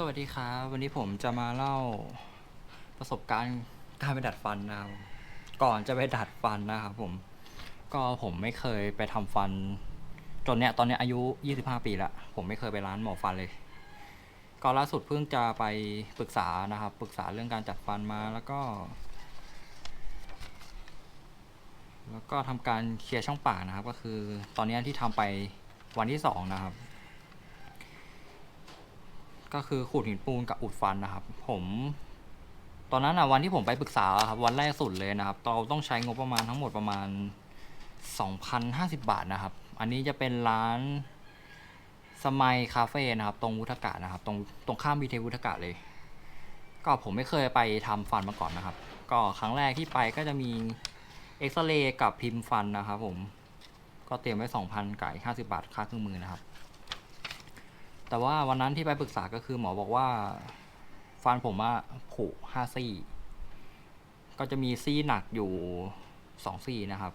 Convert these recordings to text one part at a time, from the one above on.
สวัสดีครับ วันนี้ผมจะมาเล่าประสบการณ์การไปดัดฟันนะครับก่อนจะไปดัดฟันนะครับผม ก็ผมไม่เคยไปทำฟันจนเนี้ยตอนเนี้ยอายุ 25 ปีละผมไม่เคยไปร้านหมอฟันเลย ก็ล่าสุดเพิ่งจะไปปรึกษานะครับ ปรึกษาเรื่องการจัดฟันมาแล้วก็ แล้วก็ทำการเคลียร์ช่องปากนะครับ ก็คือตอนเนี้ยที่ทำไปวันที่สองนะครับ ก็คือขูดหินปูนกับอุดฟันนะครับ ผม ตอนนั้นอะวันที่ผมไปปรึกษาครับวันแรกสุดเลยนะครับ เราต้องใช้งบประมาณทั้งหมดประมาณ 2,050 บาทนะครับ อันนี้จะเป็นร้านสมัยคาเฟ่นะครับ ตรงวุฒกาศนะครับ ตรงตรงข้ามบีเทวุฒกาศเลย ก็ผมไม่เคยไปทำฟันมาก่อนนะครับ ก็ครั้งแรกที่ไปก็จะมีเอ็กซเรย์กับพิมพ์ฟันนะครับผม ก็เตรียมไว้2,000ไก่50 บาทค่าเครื่องมือนะครับ แต่ว่าวันนั้นที่ไปปรึกษาก็คือหมอบอกว่าฟันผมอะผุห้าซี่ ก็จะมีซี่หนักอยู่สองซี่นะครับ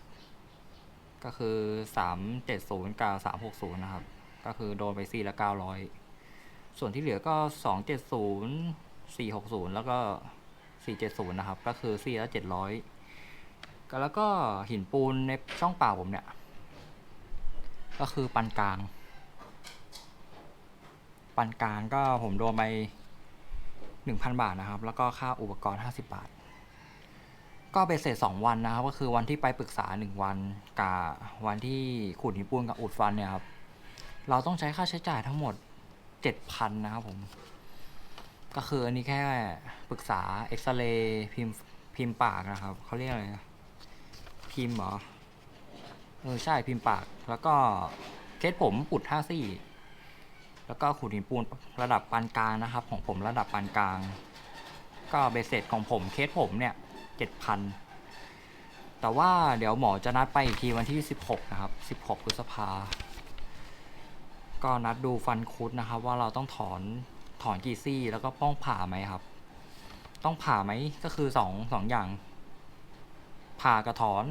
ก็คือสามเจ็ดศูนย์กับสามหกศูนย์นะครับ ก็คือโดนไปซี่ละเก้าร้อยส่วนที่เหลือก็สองเจ็ดศูนย์สี่หกศูนย์แล้วก็สี่เจ็ดศูนย์นะครับ ก็คือซี่ละเจ็ดร้อยก็แล้วก็หินปูนในช่องปากผมเนี่ย ก็คือปันกลาง ปานกลางก็ผมโดนไปหนึ่งพันบาทนะครับ แล้วก็ค่าอุปกรณ์ห้าสิบาท ก็ไปเสร็จสองวันนะครับ ก็คือวันที่ไปปรึกษาหนึ่งวันกับวันที่ขูดหินปูนกับอุดฟันเนี่ยครับ เราต้องใช้ค่าใช้จ่ายทั้งหมดเจ็ดพันนะครับผม ก็คืออันนี้แค่ปรึกษาเอ็กซเรย์พิมพ์พิมพ์ปากนะครับ เขาเรียกอะไรนะพิมพ์เหรอ เออใช่พิมพ์ปาก แล้วก็เคสผมอุดห้าซี่ แล้วก็ขูดหินปูนระดับปานกลางนะครับ ของผมระดับปานกลาง ก็เบสเสร็จของผมเคสผมเนี่ยเจ็ดพันแต่ว่าเดี๋ยวหมอจะนัดไปอีกทีวันที่สิบหกนะครับสิบหกพฤษภา ก็นัดดูฟันคุดนะครับ ว่าเราต้องถอนถอนกี่ซี่ แล้วก็ป้องผ่าไหมครับ ต้องผ่าไหมก็คือสองสองอย่าง ผ่ากับถอน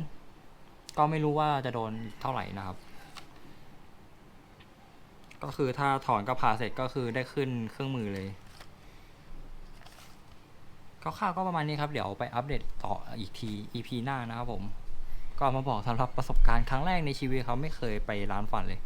ก็ไม่รู้ว่าจะโดนเท่าไหร่นะครับ ก็คือถ้าถอนกับผ่าเสร็จก็คือได้ขึ้นเครื่องมือเลยคร่าวๆก็ประมาณนี้ครับ เดี๋ยวไปอัปเดตต่ออีกที EP หน้านะครับผม ก็มาบอกสำหรับประสบการณ์ครั้งแรกในชีวิตเขาไม่เคยไปร้านฟันเลย